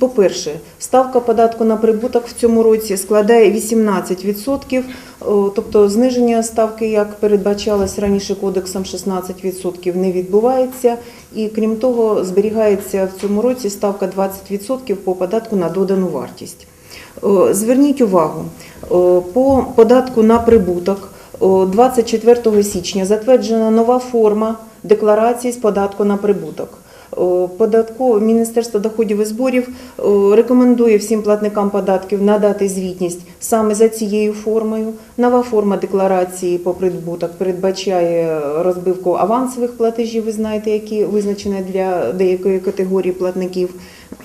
По-перше, ставка податку на прибуток в цьому році складає 18%, тобто зниження ставки, як передбачалось раніше кодексом, 16% не відбувається. І крім того, зберігається в цьому році ставка 20% по податку на додану вартість. Зверніть увагу, по податку на прибуток 24 січня затверджена нова форма декларації з податку на прибуток. О, Податкове Міністерство доходів і зборів рекомендує всім платникам податків надати звітність саме за цією формою. Нова форма декларації по прибуток передбачає розбивку авансових платежів, ви знаєте, які визначені для деякої категорії платників.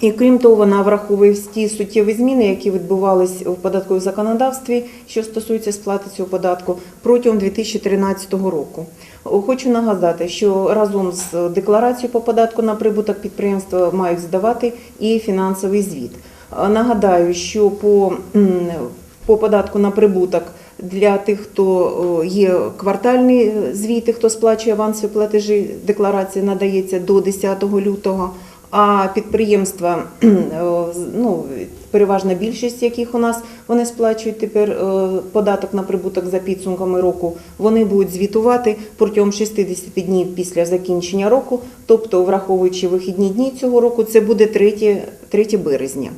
І крім того, вона враховує всі суттєві зміни, які відбувались в податковому законодавстві, що стосуються сплати цього податку протягом 2013 року. Хочу нагадати, що разом з декларацією по податку на прибуток підприємства мають здавати і фінансовий звіт. Нагадаю, що по, по податку на прибуток для тих, хто є квартальні звіти, хто сплачує авансові платежі, декларація надається до 10 лютого. А підприємства, о, ну, переважна більшість яких у нас вони сплачують тепер е, податок на прибуток за підсумками року. Вони будуть звітувати протягом 60 днів після закінчення року, тобто, враховуючи вихідні дні цього року, це буде 3, 3 березня.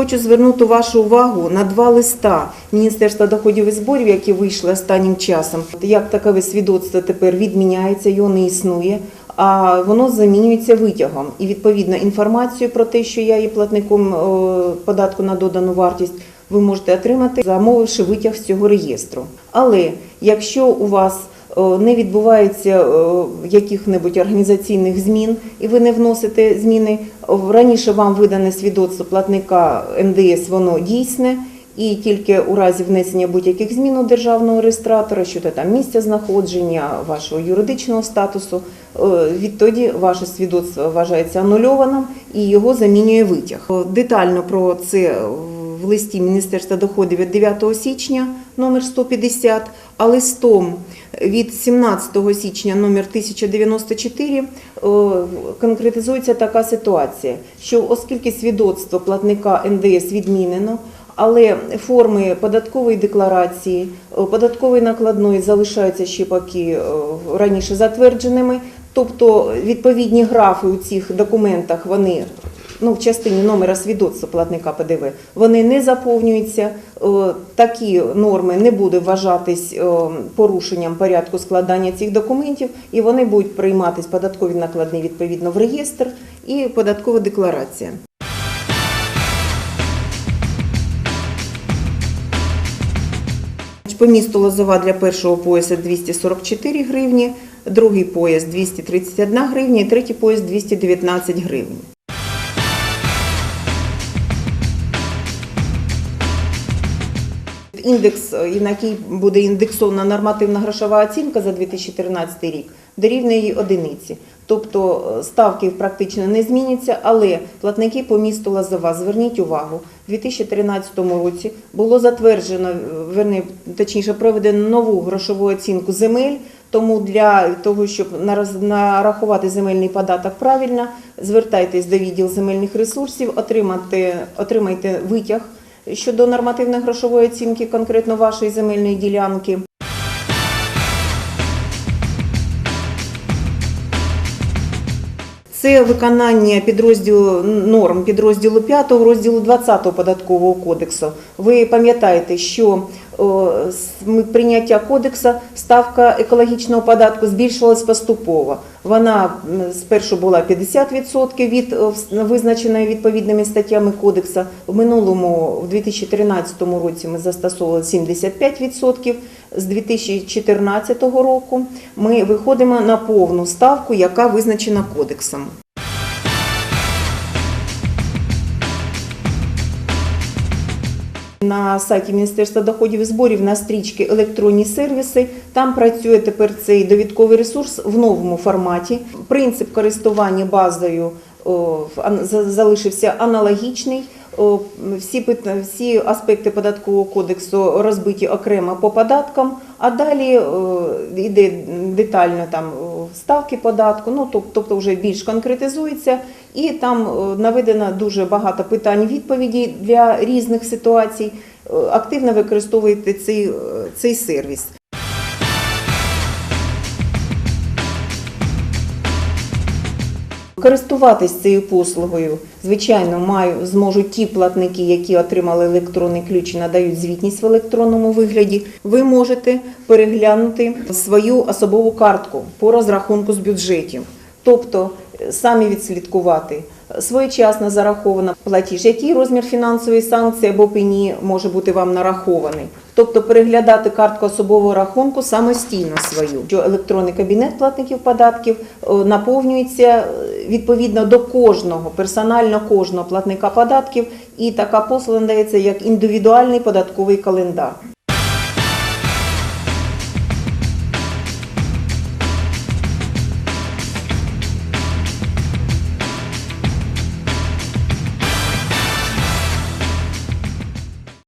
Хочу звернути вашу увагу на два листа Міністерства доходів і зборів, які вийшли останнім часом. Як такове свідоцтво тепер відміняється, його не існує, а воно замінюється витягом. І відповідно інформацію про те, що я є платником е, податку на додану вартість, ви можете отримати, замовивши витяг з цього реєстру. Але якщо у вас не відбувається е, яких-небудь організаційних змін, і ви не вносите зміни. Раніше вам видане свідоцтво платника НДС, воно дійсне, і тільки у разі внесення будь-яких змін у державного реєстратора щодо там місця знаходження, вашого юридичного статусу, е, відтоді ваше свідоцтво вважається анульованим і його замінює витяг. Е, Детально про це в листі Міністерства доходів від 9 січня номер 150, а листом від 17 січня номер 1094 о, конкретизується така ситуація, що оскільки свідоцтво платника НДС відмінено, але форми податкової декларації, податкової накладної залишаються ще поки о, раніше затвердженими, тобто відповідні графи у цих документах вони ну, в частині номера свідоцтва платника ПДВ, вони не заповнюються. Е, Такі норми не буде вважатись е, порушенням порядку складання цих документів, і вони будуть прийматись податкові накладні відповідно в реєстр і податкова декларація. По місту Лозова для першого пояса 244 гривні, другий пояс 231 гривня і третій пояс 219 гривень. Індекс, е, на який буде індексована нормативна грошова оцінка за 2013 рік, дорівнює її одиниці. Тобто е, ставки практично не зміняться, але платники по місту Лазова, зверніть увагу, у 2013 році було затверджено, е, верні, точніше, проведено нову грошову оцінку земель. Тому для того, щоб нарахувати земельний податок правильно, звертайтесь до відділу земельних ресурсів, отримати, отримайте витяг щодо нормативно грошової оцінки конкретно вашої земельної ділянки. Це виконання підрозділу норм підрозділу 5 розділу 20 податкового кодексу. Ви пам'ятаєте, що з прийняття кодексу ставка екологічного податку збільшувалась поступово. Вона спершу була 50% від визначеної відповідними статтями кодексу. В минулому, в 2013 році, ми застосовували 75%. З 2014 року ми виходимо на повну ставку, яка визначена кодексом. На сайті Міністерства доходів і зборів на стрічці електронні сервіси. Там працює тепер цей довідковий ресурс в новому форматі. Принцип користування базою залишився аналогічний. Всі, всі аспекти податкового кодексу розбиті окремо по податкам, а далі йде детально там ставки податку, ну тобто вже більш конкретизується, і там е, наведено дуже багато питань відповіді для різних ситуацій. Е, Активно використовуйте цей, е, цей сервіс. Користуватись цією послугою, звичайно, маю, зможуть ті платники, які отримали електронний ключ і надають звітність в електронному вигляді. Ви можете переглянути свою особову картку по розрахунку з бюджетів, тобто е, самі відслідкувати своєчасно зараховано платіж, який розмір фінансової санкції або пені може бути вам нарахований. Тобто переглядати картку особового рахунку самостійно свою. Що електронний кабінет платників податків е, наповнюється е, відповідно до кожного, персонально кожного платника податків, і така послуга надається як індивідуальний податковий календар.